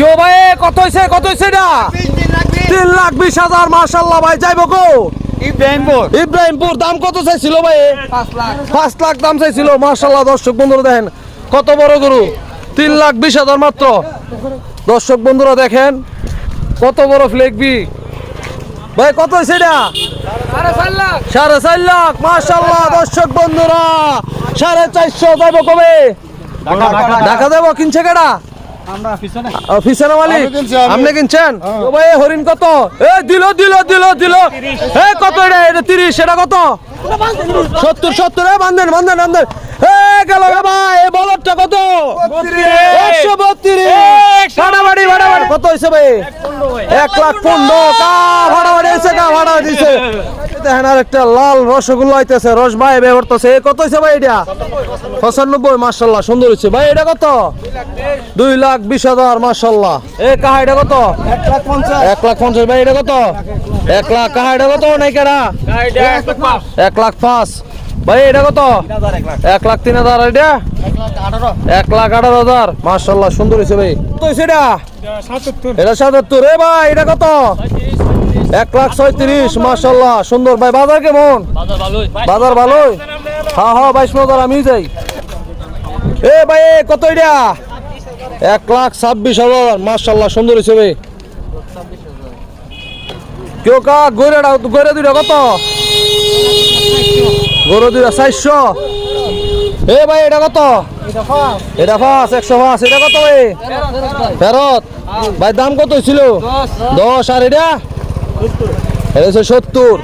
কেউ ভাই কত হয়েছে কত হয়েছে এটা? তিন লাখ বিশ। হাজার মার্শাল্লাহ ভাই যাইব কো? ইব্রাহিমপুর। ইব্রাহিমপুর দাম কত চাইছিল ভাই? পাঁচ লাখ। দাম চাইছিল মার্শাল্লাহ দর্শক বন্ধুরা দেখেন কত বড় গরু। তিন লাখ বিশ হাজার মাত্র। দর্শক বন্ধুরা দেখেন কত বড় ফ্লেগবি ভাই কত এটা? সাড়ে চার লাখ। মার্শাল্লাহ দর্শক বন্ধুরা। সাড়ে চারশো যাইব কবে? ঢাকা দেবো কিনছে আমরা পিছনে। মালিক। আপনি কিনছেন? ও ভাই হরিণ কত? এ দিল দিল দিল দিল। এ কত এটা? এটা তিরিশ এটা কত? সত্তর সত্তর এ বান্ধেন বান্ধেন বান্ধেন। এ গেল রে ভাই এ বলরটা কত? একশো বত্রিশ। কত হয়েছে ভাই? এক লাখ পনেরো। কা ভাড়াবাড়ি হয়েছে? কা ভাড়া দিছে দেখেন আর একটা লাল রস ভাই ব্যবহার এ কত ভাই এটা? পঁচানব্বই মার্শাল্লাহ সুন্দর হয়েছে। ভাই, এটা কত? দুই লাখ বিশ হাজার মার্শাল্লাহ এ, কাহা, এটা কত? এক লাখ পঞ্চাশ। ভাই, এটা কত? এক লাখ, কাহা, এটা কত? নাই, কেডা? এক লাখ পাঁচ। ভাই এটা কত? এক লাখ। তিন হাজার এটা? এক লাখ আঠারো। হাজার। মার্শাল্লাহ সুন্দর হয়েছে ভাই। কত হয়েছে এটা? এটা সাতাত্তর। এ ভাই এটা কত? এক লাখ ছয়ত্রিশ মার্শাল্লাহ সুন্দর। ভাই বাজার কেমন? বাজার ভালোই। হ্যাঁ হ্যাঁ বাইশ হাজার আমি যাই। এ ভাই কত এটা? এক লাখ ছাব্বিশ হাজার। মার্শাল্লাহ সুন্দর হয়েছে ভাই। কেউ কা গইরাটা গইরা দুইটা কত? গরু দুইটা চারশো। এ ভাই, এটা কত? এটা পাঁচ একশো পাঁচ এটা কত ভাই? ফেরত। ভাই, দাম কত ছিল দশ। আর এটা? এটা সত্তর।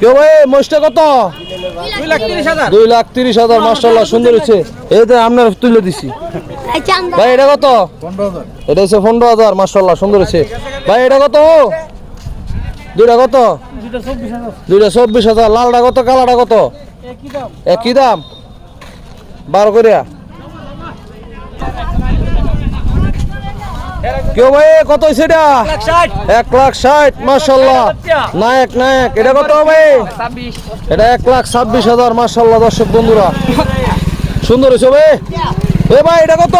কেউ ভাই মোষটা কত? দুই লাখ তিরিশ হাজার। মার্শাল্লাহ সুন্দর হচ্ছে যে আপনার তুলে দিছি। ভাই এটা কত? এটা হচ্ছে পনেরো হাজার মার্শাল্লাহ সুন্দর হচ্ছে ভাই এটা কত? দুইটা কত? দুইটা চব্বিশ হাজার। লালটা কত কালাটা কত? একই দাম। বারো করিয়া কেউ ভাই কত হয়েছে এটা? এক লাখ ষাট। মার্শাল্লাহ নায়ক নায়ক। এটা কত ভাই? এটা এক লাখ ছাব্বিশ হাজার মার্শাল্লাহ দর্শক বন্ধুরা। সুন্দর হয়েছে ভাই। এ ভাই এটা কত?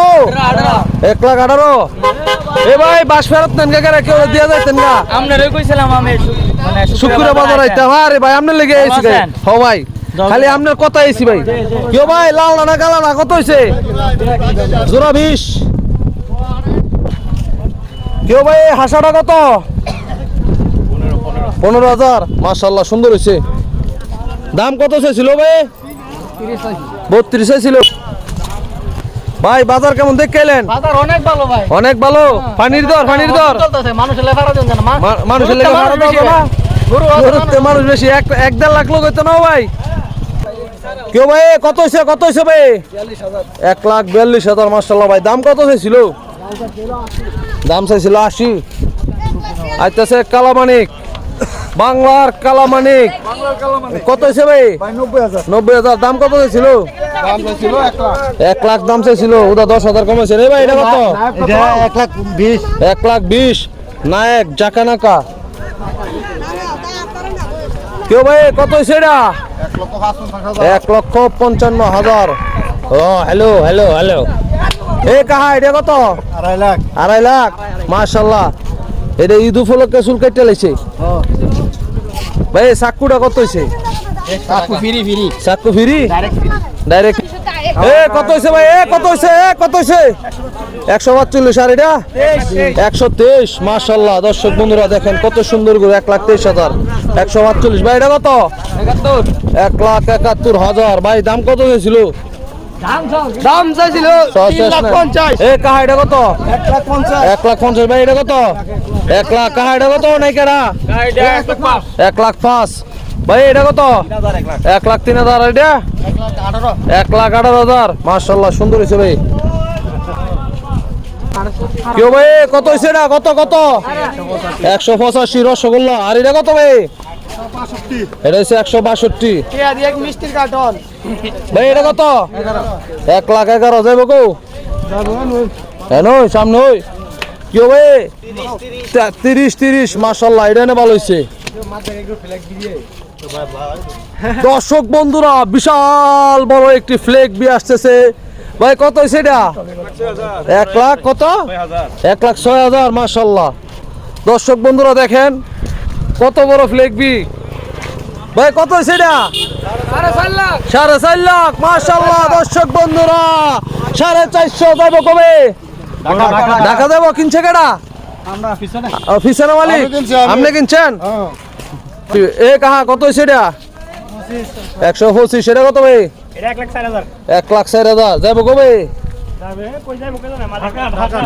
এক লাখ আঠারো। এ ভাই বাস ফেরত নেন কে কেন কেউ দিয়া যাইতেন না? আপনার কইছিলাম আমি মানে শুক্র বাজার আইতাম আরে ভাই আপনার লেগে আইছি হ ভাই। খালি আপনার কথা আইছি ভাই। কেউ ভাই লাল না কালা না কত হয়েছে জোড়া বিশ। কেউ ভাই হাসাটা কত? পনেরো হাজার। মার্শাল্লাহ সুন্দর হয়েছে দাম কত ছিল ভাই? বত্রিশ ছিল। ভাই বাজার কেমন দেখে এলেন? বাজার অনেক ভালো ভাই। অনেক ভালো? পানির দর পানির দর। মানুষের লেফারা দেন না। মানুষের লেগে ভাড়া না। গরুতে মানুষ বেশি এক এক দেড় লাখ লোক হইতো না ভাই? কেউ ভাই কত হয়েছে কত হয়েছে ভাই? এক লাখ বিয়াল্লিশ হাজার মার্শাল্লাহ ভাই। দাম কত চাইছিল? দাম চাইছিল আশি। আইতেছে কালামানিক। বাংলার কালামানিক। কত হয়েছে ভাই? নব্বই হাজার। দাম কত চাইছিল? দাম ছিল এক লাখ দাম চাইছিল। ওটা দশ হাজার কমেছে রে ভাই এটা কত? এক লাখ বিশ। এক লাখ বিশ। নায়ক জাকানাকা। কেউ ভাই কত হয়েছে এটা? এক লক্ষ পঞ্চান্ন হাজার। ও হ্যালো হ্যালো হ্যালো এ কাহা এটা কত? আড়াই লাখ। আড়াই লাখ? মার্শাল্লাহ এটা ঈদ উপলক্ষে চুল কেটে লাইছে। ভাই চাকুটা কত হয়েছে ফিরি ফিরি। চাকু ফিরি? ডাইরেক্ট এ কত হয়েছে ভাই? এ কত হয়েছে এ কত হয়েছে একশো পাঁচচল্লিশ আর এটা? একশো তেইশ দর্শক বন্ধুরা দেখেন কত সুন্দর করে এক লাখ তেইশ হাজার। একশো পাঁচচল্লিশ ভাই এটা কত? এক লাখ একাত্তর হাজার। ভাই দাম কত হয়েছিল? দাম চাইছিল তিন এ কাহা এটা কত? এক লাখ পঞ্চাশ। ভাই এটা কত? এক লাখ কাহা এটা কত? নাই কেডা? এক লাখ পাঁচ। ভাই এটা কত? এক লাখ তিন হাজার আর এটা? এক লাখ আঠারো এক লাখ আঠারো হাজার। মার্শাল্লাহ সুন্দর হয়েছে ভাই। কেউ ভাই কত হয়েছে এটা? কত কত? একশো পঁচাশি রসগোল্লা। আর এটা কত ভাই? এটা হচ্ছে একশো বাষট্টি। ভাই এটা কত? এক লাখ এগারো যাইব কো? হ্যাঁ নই সামনে ওই। কি ভাই তিরিশ তিরিশ মার্শাল্লাহ এটা এনে ভালো হয়েছে দর্শক বন্ধুরা বিশাল বড় একটি ফ্লেগ বি আসতেছে। ভাই কত হয়েছে এটা? এক লাখ কত? এক লাখ ছয় হাজার মাসাল্লাহ দর্শক বন্ধুরা দেখেন কত বড় ফ্লেগ বি ভাই কত এটা? সাড়ে চার লাখ। মাসাল্লাহ দর্শক বন্ধুরা সাড়ে চারশো যাব কবে? ঢাকা দেবো কিনছে কেডা? আমরা পিছনে। মালিক। আপনি কিনছেন? এ কাহা কত এটা? একশো পঁচিশ এটা কত ভাই? এক লাখ চার হাজার। এক লাখ চার হাজার যাব কবে?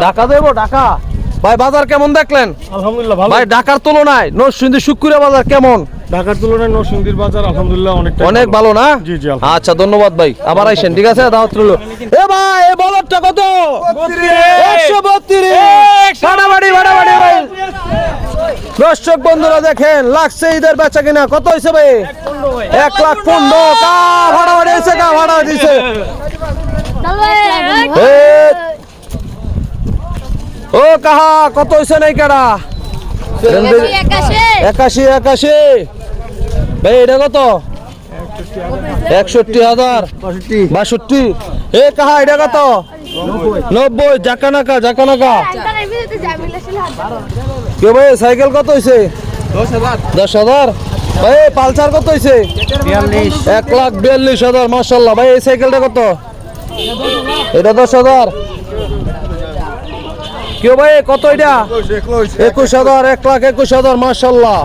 ঢাকা দেবো ঢাকা। ভাই বাজার কেমন দেখলেন? আলহামদুলিল্লাহ ভালো। ভাই ঢাকার তুলনায় নরসিংদী শুক্রিয়া বাজার কেমন? ঢাকার তুলনায় নরসিংদীর বাজার আলহামদুলিল্লাহ অনেকটা অনেক ভালো। না? জি, জি, আচ্ছা ধন্যবাদ ভাই। আবার আইসেন ঠিক আছে? দাওয়াত রইল। এ ভাই এ বলদটা কত? একশো বত্রিশ। বাড়াবাড়ি বাড়াবাড়ি ভাই। দর্শক বন্ধুরা দেখেন লাগছে ঈদের বেচা কিনা। কত হয়েছে ভাই? এক লাখ পনেরো। কা ভাড়া বাড়ি হয়েছে কা? ভাড়া দিছে। এ, ও কাহা কত হয়েছে নাই কারা? একাশি একাশি। ভাই এটা কত? একষট্টি হাজার। বাষট্টি। এ কাহা এটা কত? নব্বই। জাকা নাকা জাকা নাকা। কে ভাই সাইকেল কত হয়েছে দশ হাজার। ভাই পালসার কত হয়েছে এক লাখ বিয়াল্লিশ হাজার মার্শাল্লাহ ভাই এই সাইকেলটা কত? এটা দশ হাজার। কেউ ভাই, কত এটা? একুশ হাজার, এক লাখ একুশ হাজার মার্শাল্লাহ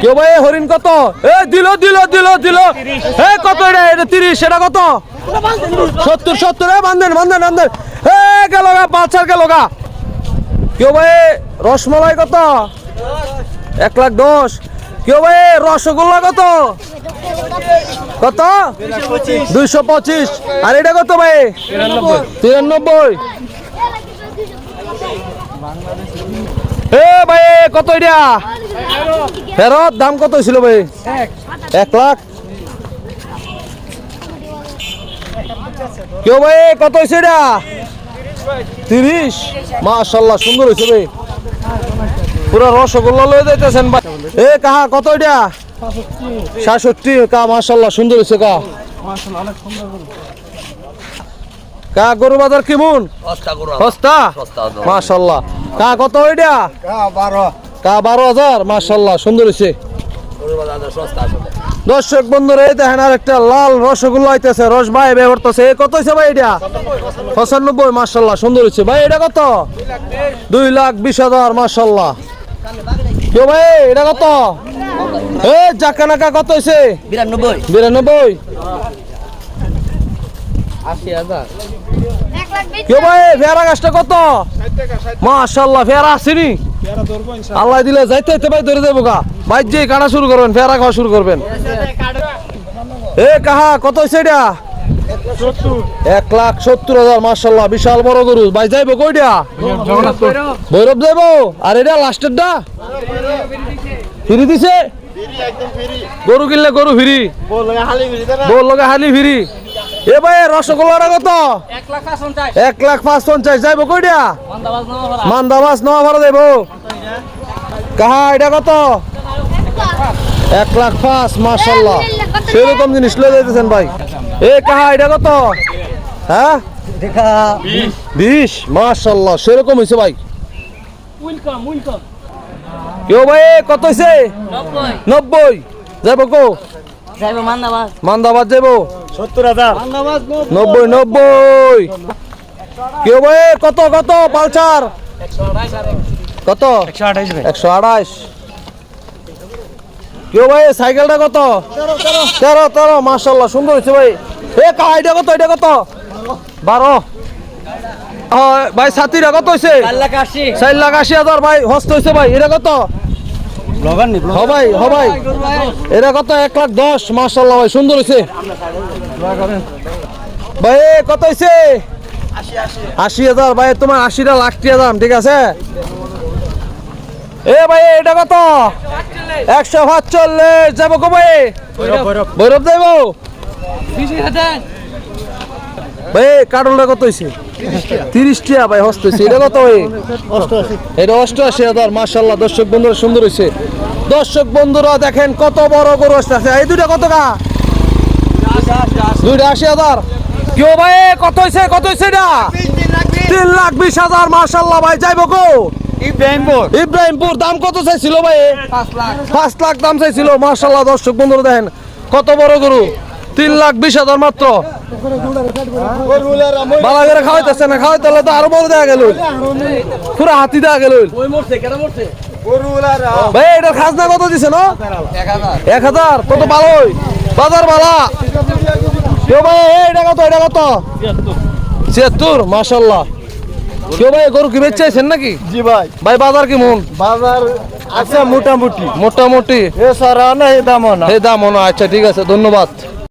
কেউ ভাই হরিণ কত? এ, দিল দিল দিল দিল। এ, কত এটা? এটা তিরিশ, এটা কত? সত্তর সত্তর, এ, বান্ধেন বান্ধেন বান্ধেন। এ, গেল গা পাঁচার গেল গা। কেউ ভাই, রসমালাই কত? এক লাখ দশ। কেউ ভাই, রসগোল্লা কত? কত? দুইশো পঁচিশ। আর এটা কত ভাই? তিরানব্বই। এ ভাই কত এটা? ফেরত, দাম কত ছিল ভাই? এক লাখ। কেউ ভাই কত হয়েছে এটা? তিরিশ। মাশাল্লাহ, সুন্দর হয়েছে ভাই। পুরো রসগোল্লা লয়ে যাইতেছেন ভাই। এ, কাহা, কত এটা? সাতষট্টি। কা মাশাল্লাহ, সুন্দর হয়েছে কা কা গরু বাজার কেমন? সস্তা মাশাল্লাহ কা কত বারো। কা বারো হাজার? মাশাল্লাহ সুন্দর হয়েছে দর্শক বন্ধুরা এই দেখেন আর একটা লাল রসগোল্লা হইতেছে রস ভাই ব্যবহারতেছে এ কত হয়েছে ভাই এটা? পঁচানব্বই মার্শাল্লাহ সুন্দর হয়েছে ভাই এটা কত? দুই লাখ বিশ হাজার মার্শাল্লাহ কেউ ভাই এটা কত? এ জাকা নাকা কত হয়েছে বিরানব্বই। বিরানব্বই। ভাই ফেরা গাছটা কত? মাশাল্লাহ ফেরা আসেনি আল্লাহ দিলে যাইতে যাইতে ভাই ধরে দেবো গা। ভাই যে কাটা শুরু করবেন ফেরা খাওয়া শুরু করবেন। এ কাহা কত হয়েছে এটা? এক লাখ সত্তর হাজার মার্শাল্লাহ বিশাল বড় গরু। ভাই যাইবো কইটা ভৈরব যাইবো? আর এটা লাস্টেরটা ফিরি দিছে? গরু কিনলে গরু ফিরি। বল লগে হালি ফিরি। এ ভাই রসগোল্লাটা কত? এক লাখ পাঁচ পঞ্চাশ যাইবো কইটা মান্দাবাস নয়া ভাড়া। দেবো। কাহা এটা কত? এক লাখ পাঁচ মার্শাল্লাহ সেরকম জিনিস লয়ে যাইতেছেন ভাই। এ কাহা এটা কত? হ্যাঁ? বিশ। মার্শাল্লাহ সেরকম হয়েছে ভাই। কেউ ভাই কত হয়েছে নব্বই। যাব কো? যাইব মান্দাবাজ। মান্দাবাদ যাব সত্তর হাজার। নব্বই নব্বই। কেউ ভাই কত কত পালচার কত? একশো আঠাইশ কেউ ভাই সাইকেলটা কত? তেরো তেরো মার্শাল্লাহ সুন্দর হয়েছে ভাই। এ কা এটা কত এটা কত? বারো। ভাই সাথীরা কত হয়েছে? চার লাখ আশি হাজার ভাই হস্ত হয়েছে ভাই। এটা কত? ব্লগার নি হ ভাই হ ভাই এটা এক লাখ দশ ভাই, সুন্দর ভাই কত হয়েছে আশি হাজার। ভাই, তোমার আশিটা লাখ দাম, ঠিক আছে? ভৈরব ভাই কত তিরিশ টাকা ভাই এটা কত অষ্টআশি হাজার দর্শক বন্ধুরা, সুন্দর হয়েছে দর্শক বন্ধুরা দেখেন কত বড় গরু আসতেছে। এই দুইটা কত কা দুইটা আশি হাজার। কেউ ভাই কত হয়েছে কত হয়েছে এটা? তিন লাখ বিশ হাজার মার্শাল্লাহ ভাই যাইব গো ইব্রাহিমপুর। ইব্রাহিমপুর দাম কত চাইছিল ভাই? পাঁচ লাখ দাম চাইছিল মার্শাল্লাহ দর্শক বন্ধুরা দেখেন কত বড় গরু। তিন লাখ বিশ হাজার মাত্র। বালা করে খাওয়াইতেছে না খাওয়াইতে তো আরও বড় দেওয়া গেল। পুরো হাতি দেওয়া গেল। ভাই এটার খাজনা কত দিছে না? এক হাজার। কত ভালোই। বাজার বালা কেউ ভাই এটা কত এটা কত? ছিয়াত্তর মাসাল্লাহ কেউ ভাই গরু কি বেচছেন নাকি? জি ভাই। ভাই বাজার কি মন বাজার আছে মোটামুটি। মোটামুটি। এ সারা না। এ দামও না। এই দাম আচ্ছা ঠিক আছে ধন্যবাদ।